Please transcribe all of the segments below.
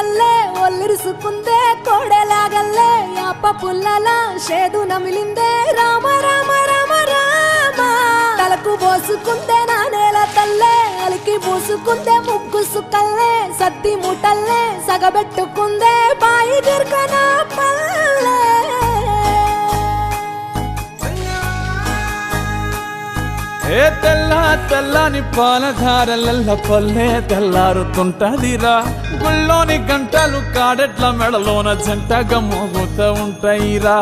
కోడి ఒల్లిరుసుకుందే కోడెలాగల్లే అప్ప పుల్లల షేదు నమిలిందే. రామ రామ రామ రామ. తలకు పోసుకుందే నా నేల తల్లే అలికి పూసుకుందే ముగ్గు సుక్కల్లే సత్తి ముటల్లే సగబెట్టుకుందే ఏ తెల్ల తెల్లని పాలధారలల్ల పల్లె తెల్లారుతుంటదిరా. గుళ్ళోని గంటలు కాడెట్ల మెడలోన జంటగా మోగుతూ ఉంటాయిరా.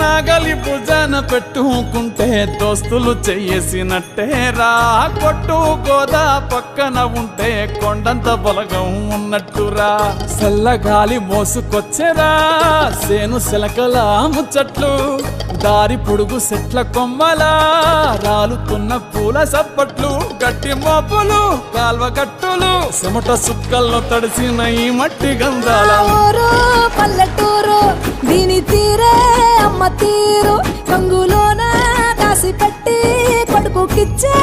నాగలి భుజాన పెట్టుకుంటే దోస్తులు చేసినట్టేరా కొట్టు గోదా పక్కన ఉంటే కొండంత బలగం అన్నట్టురా. చల్లగాలి మోసుకొచ్చేరా. సేను శిలకల ముచ్చట్లు. దారి పొడుగు సెట్ల కొమ్మలా. రాలుతున్న పూల సప్పట్లు గట్టి మోపులు కాల్వ గట్టులు చెమట సుక్కల్లో తడిసిన ఈ మట్టి గంధాల. పల్లెటూరు దీని తీరే అమ్మ తీరు. కంగులోన కాసి పెట్టి కొడుకుకిచ్చే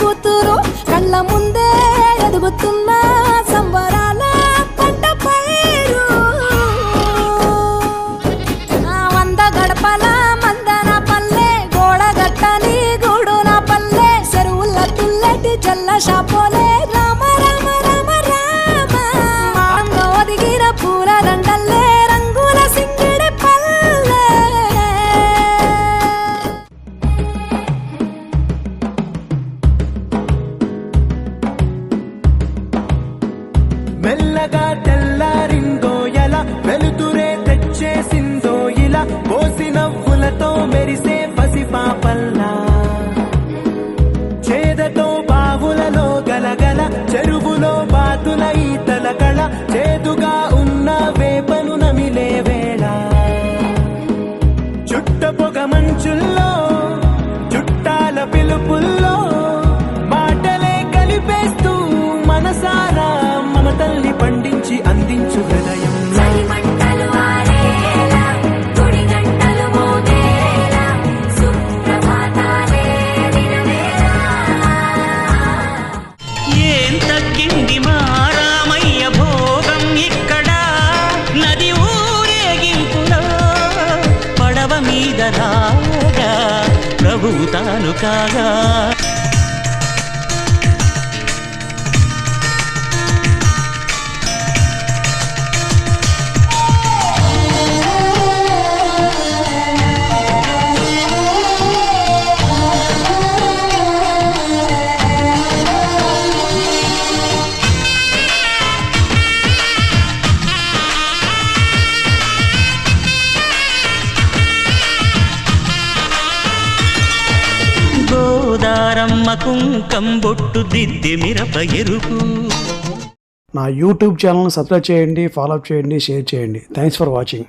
కూతురు కళ్ళ ముందే ఎదుగుతున్న సంబరాల పంట పైరు. వంద గడపల మందన పల్లె గోడగట్టని గూడున పల్లె చెరువుల తుల్లటి జల్ల షాపోలే that రాగా ప్రభువు తాను కాగా. గోదారమ్మ కుంకం బొట్టు దిద్ది మిరప ఎరుపు. నా యూట్యూబ్ ఛానల్ని సబ్స్క్రైబ్ చేయండి ఫాలో చేయండి షేర్ చేయండి. Thanks for watching